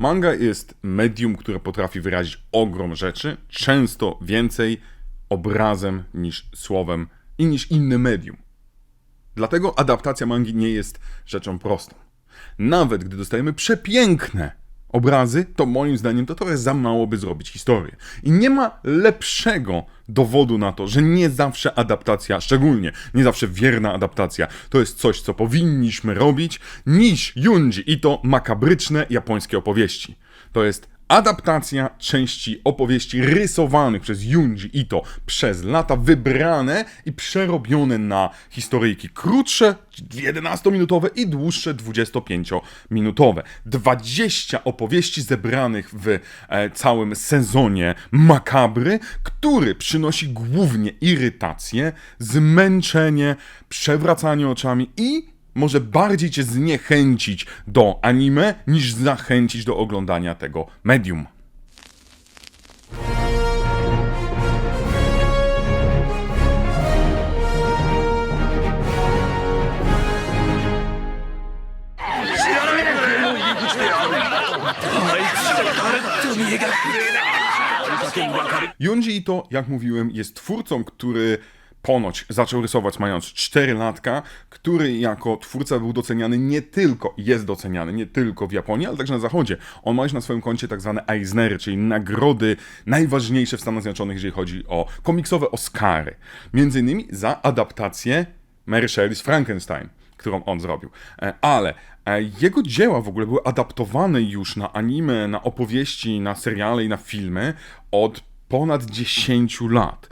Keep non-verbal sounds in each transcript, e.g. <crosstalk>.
Manga jest medium, które potrafi wyrazić ogrom rzeczy, często więcej obrazem niż słowem i niż inne medium. Dlatego adaptacja mangi nie jest rzeczą prostą. Nawet gdy dostajemy przepiękne obrazy, to moim zdaniem to trochę za mało, by zrobić historię. I nie ma lepszego dowodu na to, że nie zawsze adaptacja, szczególnie nie zawsze wierna adaptacja, to jest coś, co powinniśmy robić, niż Junji i to makabryczne japońskie opowieści. To jest adaptacja części opowieści rysowanych przez Junji Ito przez lata, wybrane i przerobione na historyjki krótsze, 11-minutowe i dłuższe, 25-minutowe. 20 opowieści zebranych w e, całym sezonie makabry, który przynosi głównie irytację, zmęczenie, przewracanie oczami i może bardziej cię zniechęcić do anime, niż zachęcić do oglądania tego medium. Junji Ito, jak mówiłem, jest twórcą, który ponoć zaczął rysować mając 4 latka, który jako twórca był doceniany nie tylko, jest doceniany nie tylko w Japonii, ale także na zachodzie. On ma już na swoim koncie tak zwane Eisnery, czyli nagrody najważniejsze w Stanach Zjednoczonych, jeżeli chodzi o komiksowe Oscary. Między innymi za adaptację Mary Shelley's Frankenstein którą on zrobił. E, ale e, jego dzieła w ogóle były adaptowane już na anime, na opowieści, na seriale i na filmy od ponad 10 lat.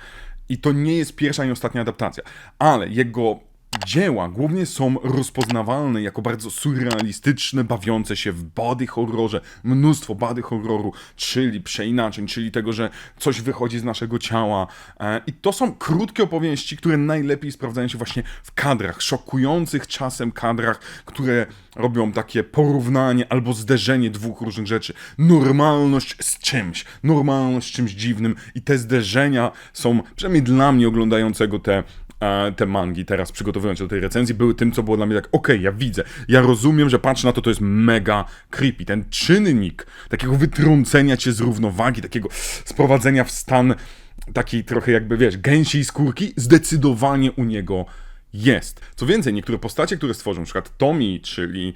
I to nie jest pierwsza i ostatnia adaptacja, ale jego dzieła głównie są rozpoznawalne jako bardzo surrealistyczne, bawiące się w body horrorze, mnóstwo body horroru, czyli przeinaczeń, czyli tego, że coś wychodzi z naszego ciała. E, I to są krótkie opowieści, które najlepiej sprawdzają się właśnie w kadrach, szokujących czasem kadrach, które robią takie porównanie albo zderzenie dwóch różnych rzeczy. Normalność z czymś, normalność z czymś dziwnym i te zderzenia są, przynajmniej dla mnie oglądającego te te mangi teraz przygotowując się do tej recenzji były tym, co było dla mnie tak, okej, okay, ja widzę, ja rozumiem, że patrzę na to, to jest mega creepy. Ten czynnik takiego wytrącenia cię z równowagi, takiego sprowadzenia w stan takiej trochę jakby, wiesz, gęsiej skórki, zdecydowanie u niego jest. Co więcej, niektóre postacie, które na przykład Tommy, czyli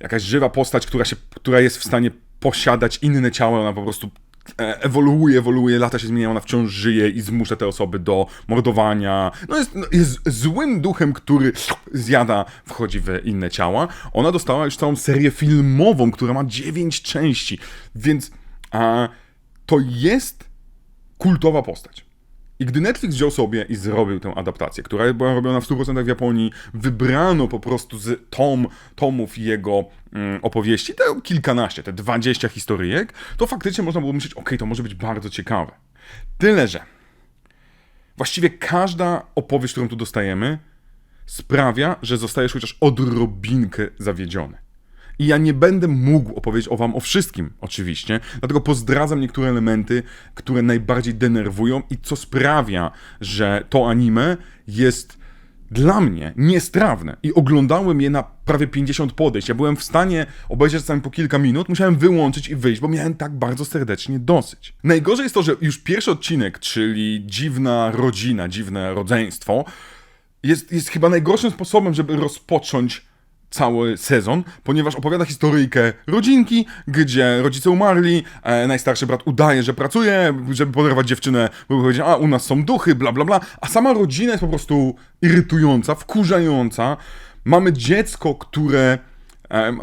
jakaś żywa postać, która, się, która jest w stanie posiadać inne ciało, ona po prostu ewoluuje, ewoluuje, lata się zmieniają, ona wciąż żyje i zmusza te osoby do mordowania. No jest, no jest złym duchem, który zjada, wchodzi w inne ciała. Ona dostała już całą serię filmową, która ma 9 części, więc a, to jest kultowa postać. I gdy Netflix wziął sobie i zrobił tę adaptację, która była robiona w 100% w Japonii, wybrano po prostu z tom, tomów jego mm, opowieści, te kilkanaście, te 20 historyjek, to faktycznie można było myśleć, ok, to może być bardzo ciekawe. Tyle, że właściwie każda opowieść, którą tu dostajemy, sprawia, że zostajesz chociaż odrobinkę zawiedziony. I ja nie będę mógł opowiedzieć o wam o wszystkim, oczywiście, dlatego pozdradzam niektóre elementy, które najbardziej denerwują i co sprawia, że to anime jest dla mnie niestrawne. I oglądałem je na prawie 50 podejść. Ja byłem w stanie obejrzeć czasami po kilka minut, musiałem wyłączyć i wyjść, bo miałem tak bardzo serdecznie dosyć. Najgorzej jest to, że już pierwszy odcinek, czyli dziwna rodzina, dziwne rodzeństwo, jest, jest chyba najgorszym sposobem, żeby rozpocząć cały sezon, ponieważ opowiada historyjkę rodzinki, gdzie rodzice umarli, e, najstarszy brat udaje, że pracuje, żeby poderwać dziewczynę, bo powiedzieć, a u nas są duchy, bla bla bla, a sama rodzina jest po prostu irytująca, wkurzająca. Mamy dziecko, które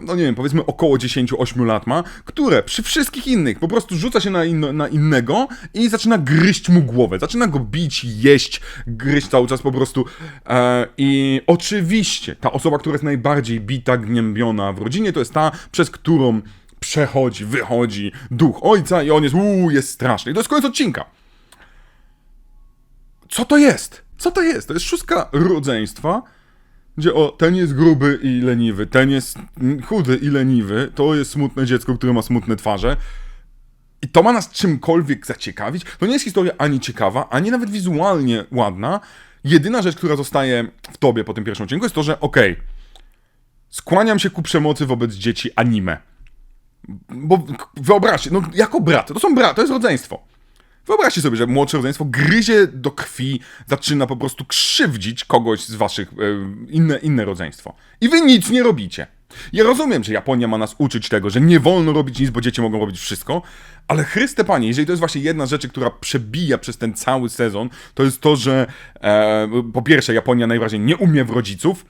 no nie wiem, powiedzmy około 10-8 lat ma, które przy wszystkich innych po prostu rzuca się na, na innego i zaczyna gryźć mu głowę, zaczyna go bić, jeść, gryźć cały czas po prostu. E, I oczywiście ta osoba, która jest najbardziej bita, gnębiona w rodzinie, to jest ta, przez którą przechodzi, wychodzi duch ojca i on jest, uuu, jest straszny. I to jest koniec odcinka. Co to jest? Co to jest? To jest szóstka rodzeństwa, gdzie o, ten jest gruby i leniwy, ten jest chudy i leniwy, to jest smutne dziecko, które ma smutne twarze. I to ma nas czymkolwiek zaciekawić. To nie jest historia ani ciekawa, ani nawet wizualnie ładna. Jedyna rzecz, która zostaje w tobie po tym pierwszym odcinku jest to, że okej, okay, skłaniam się ku przemocy wobec dzieci anime. Bo wyobraźcie, no jako brat, to są brat, to jest rodzeństwo. Wyobraźcie sobie, że młodsze rodzeństwo gryzie do krwi, zaczyna po prostu krzywdzić kogoś z waszych, e, inne, inne rodzeństwo. I wy nic nie robicie. Ja rozumiem, że Japonia ma nas uczyć tego, że nie wolno robić nic, bo dzieci mogą robić wszystko, ale Chryste Panie, jeżeli to jest właśnie jedna z rzeczy, która przebija przez ten cały sezon, to jest to, że e, po pierwsze Japonia najwyraźniej nie umie w rodziców,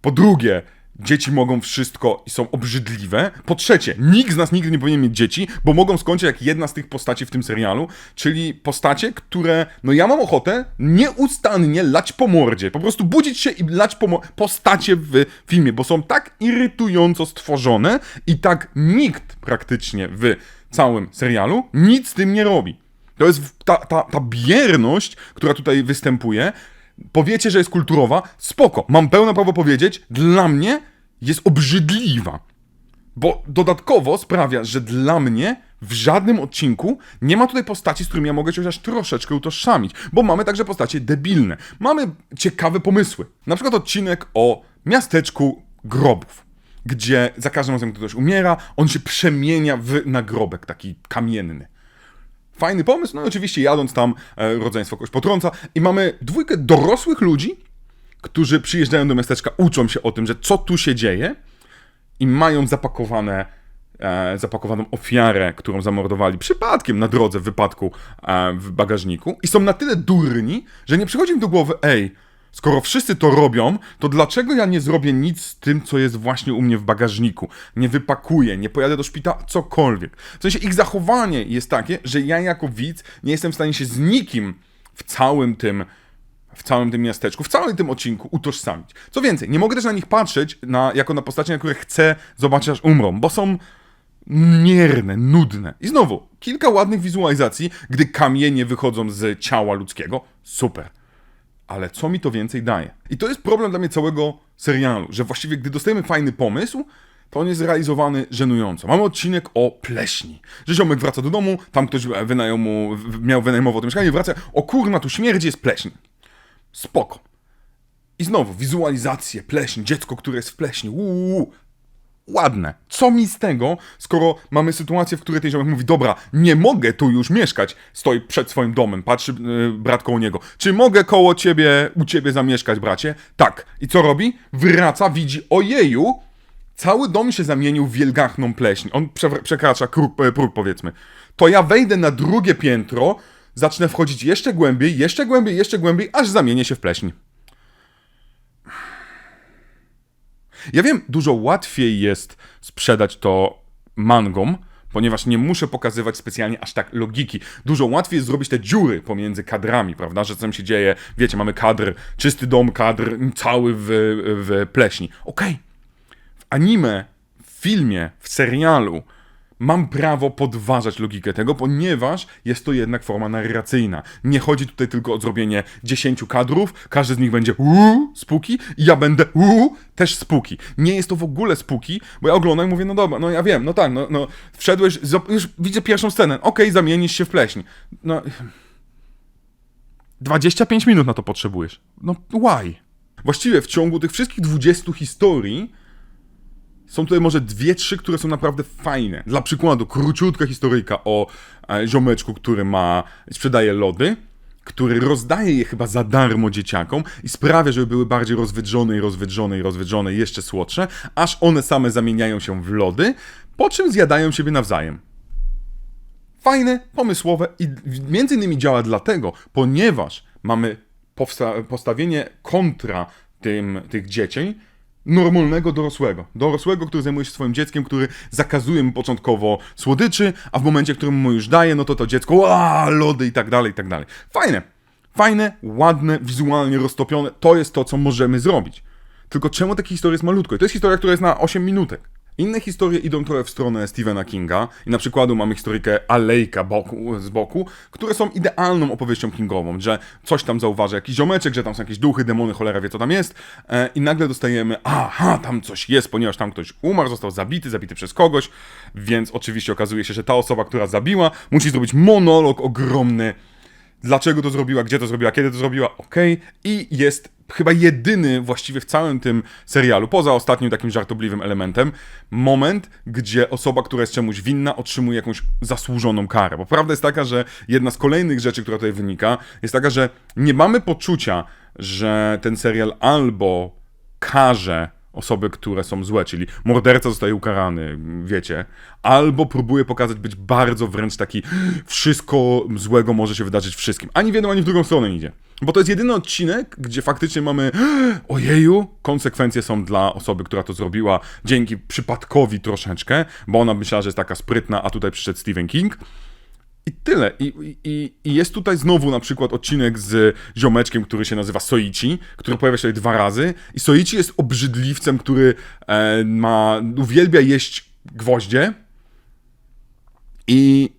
po drugie dzieci mogą wszystko i są obrzydliwe. Po trzecie, nikt z nas nigdy nie powinien mieć dzieci, bo mogą skończyć jak jedna z tych postaci w tym serialu, czyli postacie, które, no ja mam ochotę nieustannie lać po mordzie, po prostu budzić się i lać po. Postacie w filmie, bo są tak irytująco stworzone i tak nikt praktycznie w całym serialu nic z tym nie robi. To jest ta, ta, ta bierność, która tutaj występuje, powiecie, że jest kulturowa, spoko, mam pełne prawo powiedzieć, dla mnie jest obrzydliwa. Bo dodatkowo sprawia, że dla mnie w żadnym odcinku nie ma tutaj postaci, z którymi ja mogę się chociaż troszeczkę utożsamić, bo mamy także postacie debilne. Mamy ciekawe pomysły. Na przykład odcinek o miasteczku grobów, gdzie za każdym razem, gdy ktoś umiera, on się przemienia w nagrobek taki kamienny. Fajny pomysł, no i oczywiście jadąc tam e, rodzeństwo kogoś potrąca i mamy dwójkę dorosłych ludzi, którzy przyjeżdżają do miasteczka, uczą się o tym, że co tu się dzieje i mają zapakowane, e, zapakowaną ofiarę, którą zamordowali przypadkiem na drodze w wypadku e, w bagażniku i są na tyle durni, że nie przychodzi im do głowy, ej, Skoro wszyscy to robią, to dlaczego ja nie zrobię nic z tym, co jest właśnie u mnie w bagażniku? Nie wypakuję, nie pojadę do szpitala, cokolwiek. W sensie ich zachowanie jest takie, że ja jako widz nie jestem w stanie się z nikim w całym tym w całym tym miasteczku, w całym tym odcinku utożsamić. Co więcej, nie mogę też na nich patrzeć na, jako na postacie, na które chcę zobaczyć aż umrą, bo są mierne, nudne. I znowu, kilka ładnych wizualizacji, gdy kamienie wychodzą z ciała ludzkiego. Super ale co mi to więcej daje? I to jest problem dla mnie całego serialu, że właściwie gdy dostajemy fajny pomysł, to on jest zrealizowany żenująco. Mamy odcinek o pleśni. Że ziomek wraca do domu, tam ktoś wynajął mu, miał wynajmować to mieszkanie, wraca, o kurna, tu śmierdzi, jest pleśń. Spoko. I znowu, wizualizacje, pleśń, dziecko, które jest w pleśni, uuu, ładne. Co mi z tego, skoro mamy sytuację, w której ten ziomek mówi, dobra, nie mogę tu już mieszkać, stoi przed swoim domem, patrzy yy, brat koło niego. Czy mogę koło ciebie, u ciebie zamieszkać, bracie? Tak. I co robi? Wraca, widzi, ojeju, cały dom się zamienił w wielgachną pleśń. On przekracza próg, e, próg, powiedzmy. To ja wejdę na drugie piętro, zacznę wchodzić jeszcze głębiej, jeszcze głębiej, jeszcze głębiej, aż zamienię się w pleśń. Ja wiem, dużo łatwiej jest sprzedać to mangom, ponieważ nie muszę pokazywać specjalnie aż tak logiki. Dużo łatwiej jest zrobić te dziury pomiędzy kadrami, prawda? Że co tam się dzieje, wiecie, mamy kadr, czysty dom, kadr cały w, w pleśni. Okej. Okay. W anime, w filmie, w serialu mam prawo podważać logikę tego, ponieważ jest to jednak forma narracyjna. Nie chodzi tutaj tylko o zrobienie 10 kadrów, każdy z nich będzie uuu, spuki i ja będę uuu, też spuki. Nie jest to w ogóle spuki, bo ja oglądam i mówię, no dobra, no ja wiem, no tak, no, no wszedłeś, już widzę pierwszą scenę, okej, okay, zamienisz się w pleśń. No... 25 minut na to potrzebujesz. No why? Właściwie w ciągu tych wszystkich 20 historii są tutaj może dwie, trzy, które są naprawdę fajne. Dla przykładu, króciutka historyjka o e, ziomeczku, który ma, sprzedaje lody, który rozdaje je chyba za darmo dzieciakom i sprawia, żeby były bardziej rozwydrzone i rozwydrzone i rozwydrzone i jeszcze słodsze, aż one same zamieniają się w lody, po czym zjadają siebie nawzajem. Fajne, pomysłowe i między innymi działa dlatego, ponieważ mamy postawienie kontra tym, tych dzieci, normalnego dorosłego. Dorosłego, który zajmuje się swoim dzieckiem, który zakazuje mu początkowo słodyczy, a w momencie, w którym mu już daje, no to to dziecko, a lody i tak dalej, i tak dalej. Fajne. Fajne, ładne, wizualnie roztopione. To jest to, co możemy zrobić. Tylko czemu taka historia jest malutko? I to jest historia, która jest na 8 minutek. Inne historie idą trochę w stronę Stephena Kinga i na przykładu mamy historykę Alejka boku, z boku, które są idealną opowieścią kingową, że coś tam zauważa jakiś ziomeczek, że tam są jakieś duchy, demony, cholera wie co tam jest e, i nagle dostajemy, aha, tam coś jest, ponieważ tam ktoś umarł, został zabity, zabity przez kogoś, więc oczywiście okazuje się, że ta osoba, która zabiła, musi zrobić monolog ogromny dlaczego to zrobiła, gdzie to zrobiła, kiedy to zrobiła, okej. I jest chyba jedyny właściwie w całym tym serialu, poza ostatnim takim żartobliwym elementem, moment, gdzie osoba, która jest czemuś winna, otrzymuje jakąś zasłużoną karę. Bo prawda jest taka, że jedna z kolejnych rzeczy, która tutaj wynika, jest taka, że nie mamy poczucia, że ten serial albo karze osoby, które są złe, czyli morderca zostaje ukarany, wiecie, albo próbuje pokazać być bardzo wręcz taki wszystko złego może się wydarzyć wszystkim. Ani w jedną, ani w drugą stronę idzie. Bo to jest jedyny odcinek, gdzie faktycznie mamy <gasps> ojeju, konsekwencje są dla osoby, która to zrobiła dzięki przypadkowi troszeczkę, bo ona myślała, że jest taka sprytna, a tutaj przyszedł Stephen King. I tyle. I, i, I jest tutaj znowu na przykład odcinek z ziomeczkiem, który się nazywa Soichi, który pojawia się tutaj dwa razy. I Soichi jest obrzydliwcem, który e, ma, uwielbia jeść gwoździe i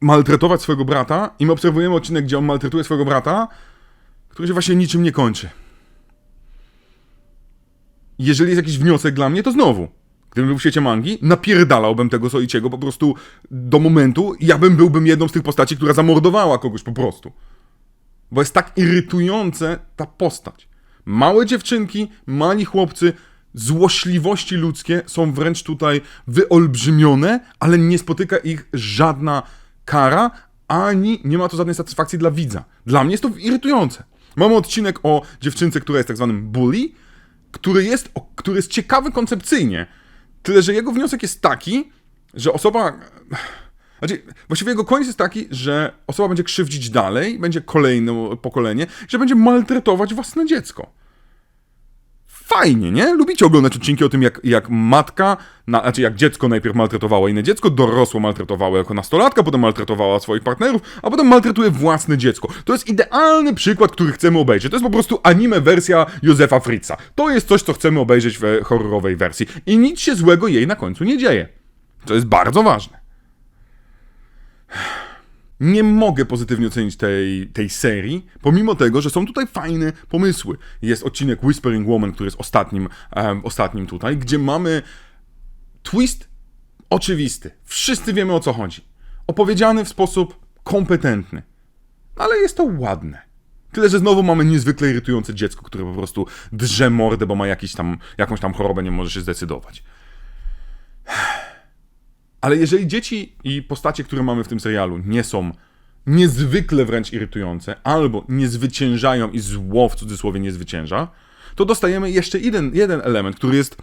maltretować swojego brata. I my obserwujemy odcinek, gdzie on maltretuje swojego brata, który się właśnie niczym nie kończy. Jeżeli jest jakiś wniosek dla mnie, to znowu. Gdybym był w świecie mangi, napierdalałbym tego Soichiego po prostu do momentu, ja bym byłbym jedną z tych postaci, która zamordowała kogoś po prostu. Bo jest tak irytujące ta postać. Małe dziewczynki, mali chłopcy, złośliwości ludzkie są wręcz tutaj wyolbrzymione, ale nie spotyka ich żadna kara, ani nie ma to żadnej satysfakcji dla widza. Dla mnie jest to irytujące. Mamy odcinek o dziewczynce, która jest tak zwanym bully, który jest, który jest ciekawy koncepcyjnie. Tyle, że jego wniosek jest taki, że osoba. Znaczy, właściwie jego koniec jest taki, że osoba będzie krzywdzić dalej, będzie kolejne pokolenie, że będzie maltretować własne dziecko. Fajnie, nie? Lubicie oglądać odcinki o tym, jak, jak matka, na, znaczy jak dziecko najpierw maltretowało inne dziecko, dorosło maltretowało jako nastolatka, potem maltretowała swoich partnerów, a potem maltretuje własne dziecko. To jest idealny przykład, który chcemy obejrzeć. To jest po prostu anime wersja Józefa Fritza. To jest coś, co chcemy obejrzeć w horrorowej wersji. I nic się złego jej na końcu nie dzieje. To jest bardzo ważne. Nie mogę pozytywnie ocenić tej, tej serii, pomimo tego, że są tutaj fajne pomysły. Jest odcinek Whispering Woman, który jest ostatnim, em, ostatnim tutaj, gdzie mamy twist oczywisty. Wszyscy wiemy o co chodzi. Opowiedziany w sposób kompetentny. Ale jest to ładne. Tyle, że znowu mamy niezwykle irytujące dziecko, które po prostu drze mordę, bo ma jakiś tam, jakąś tam chorobę, nie może się zdecydować. Ale jeżeli dzieci i postacie, które mamy w tym serialu, nie są niezwykle wręcz irytujące, albo nie zwyciężają i zło w cudzysłowie nie zwycięża, to dostajemy jeszcze jeden, jeden element, który jest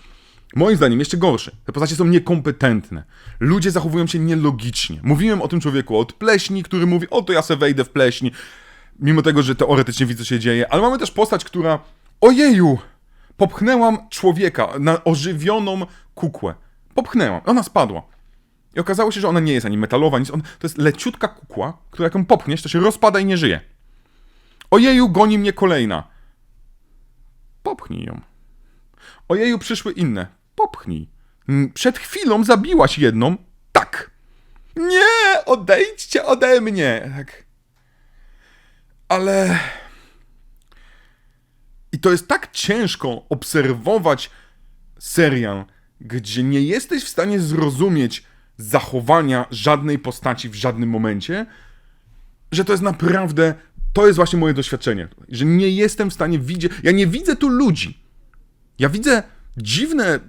moim zdaniem jeszcze gorszy. Te postacie są niekompetentne. Ludzie zachowują się nielogicznie. Mówiłem o tym człowieku od pleśni, który mówi, o to ja se wejdę w pleśni, mimo tego, że teoretycznie widzę, co się dzieje. Ale mamy też postać, która, ojeju, popchnęłam człowieka na ożywioną kukłę. Popchnęłam, ona spadła. I okazało się, że ona nie jest ani metalowa, nic. On, to jest leciutka kukła, która jak ją popchniesz, to się rozpada i nie żyje. Ojeju, goni mnie kolejna. Popchnij ją. Ojeju, przyszły inne. Popchnij. Przed chwilą zabiłaś jedną. Tak. Nie, odejdźcie ode mnie. Tak. Ale... I to jest tak ciężko obserwować serial, gdzie nie jesteś w stanie zrozumieć zachowania żadnej postaci w żadnym momencie, że to jest naprawdę. To jest właśnie moje doświadczenie. Że nie jestem w stanie widzieć. Ja nie widzę tu ludzi. Ja widzę dziwne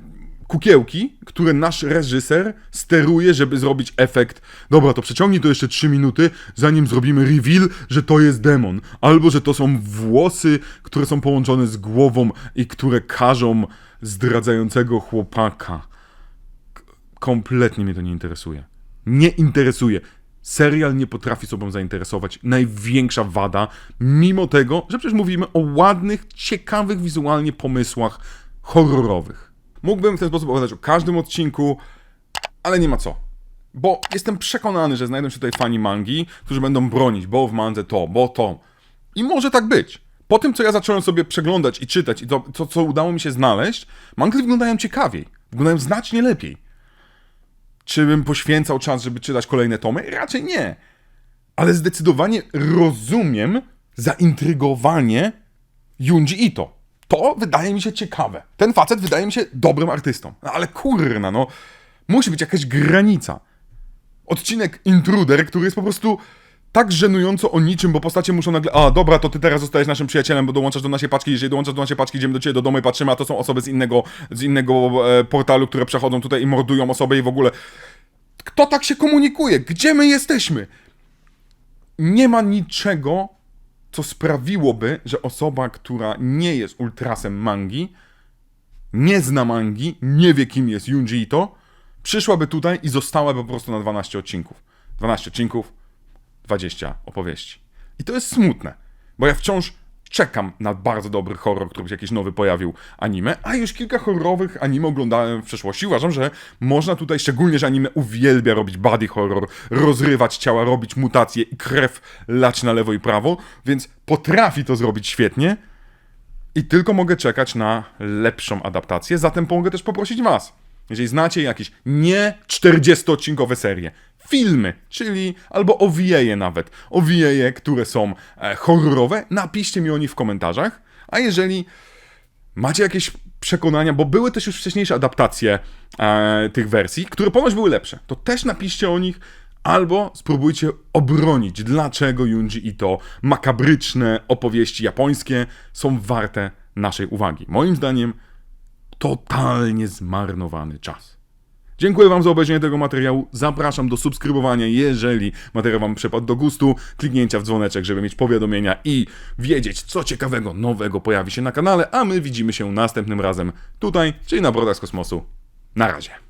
kukiełki, które nasz reżyser steruje, żeby zrobić efekt. Dobra, to przeciągnij to jeszcze 3 minuty, zanim zrobimy reveal, że to jest demon. Albo że to są włosy, które są połączone z głową i które każą zdradzającego chłopaka. Kompletnie mnie to nie interesuje. Nie interesuje. Serial nie potrafi sobą zainteresować. Największa wada, mimo tego, że przecież mówimy o ładnych, ciekawych wizualnie pomysłach horrorowych. Mógłbym w ten sposób opowiadać o każdym odcinku, ale nie ma co. Bo jestem przekonany, że znajdą się tutaj fani mangi, którzy będą bronić, bo w mandze to, bo to. I może tak być. Po tym, co ja zacząłem sobie przeglądać i czytać i to, to co udało mi się znaleźć, mangi wyglądają ciekawiej. Wyglądają znacznie lepiej. Czy bym poświęcał czas, żeby czytać kolejne tomy? Raczej nie. Ale zdecydowanie rozumiem zaintrygowanie Junji Ito. To wydaje mi się ciekawe. Ten facet wydaje mi się dobrym artystą. No, ale kurna, no. Musi być jakaś granica. Odcinek Intruder, który jest po prostu tak żenująco o niczym, bo postacie muszą nagle, a dobra, to ty teraz zostajesz naszym przyjacielem, bo dołączasz do naszej paczki, jeżeli dołączasz do naszej paczki, idziemy do ciebie do domu i patrzymy, a to są osoby z innego, z innego e, portalu, które przechodzą tutaj i mordują osobę i w ogóle. Kto tak się komunikuje? Gdzie my jesteśmy? Nie ma niczego, co sprawiłoby, że osoba, która nie jest ultrasem mangi, nie zna mangi, nie wie kim jest Junji Ito, przyszłaby tutaj i zostałaby po prostu na 12 odcinków. 12 odcinków, 20 opowieści. I to jest smutne, bo ja wciąż czekam na bardzo dobry horror, który się jakiś nowy pojawił anime, a już kilka horrorowych anime oglądałem w przeszłości. Uważam, że można tutaj, szczególnie, że anime uwielbia robić body horror, rozrywać ciała, robić mutacje i krew lać na lewo i prawo, więc potrafi to zrobić świetnie i tylko mogę czekać na lepszą adaptację, zatem mogę też poprosić was. Jeżeli znacie jakieś nie 40-odcinkowe serie, filmy, czyli albo OVA nawet, OVA, które są e, horrorowe, napiszcie mi o nich w komentarzach. A jeżeli macie jakieś przekonania, bo były też już wcześniejsze adaptacje e, tych wersji, które ponoć były lepsze, to też napiszcie o nich. Albo spróbujcie obronić, dlaczego Junji i to makabryczne opowieści japońskie są warte naszej uwagi. Moim zdaniem totalnie zmarnowany czas. Dziękuję Wam za obejrzenie tego materiału. Zapraszam do subskrybowania, jeżeli materiał Wam przypadł do gustu, kliknięcia w dzwoneczek, żeby mieć powiadomienia i wiedzieć, co ciekawego, nowego pojawi się na kanale, a my widzimy się następnym razem tutaj, czyli na Brodach z Kosmosu. Na razie.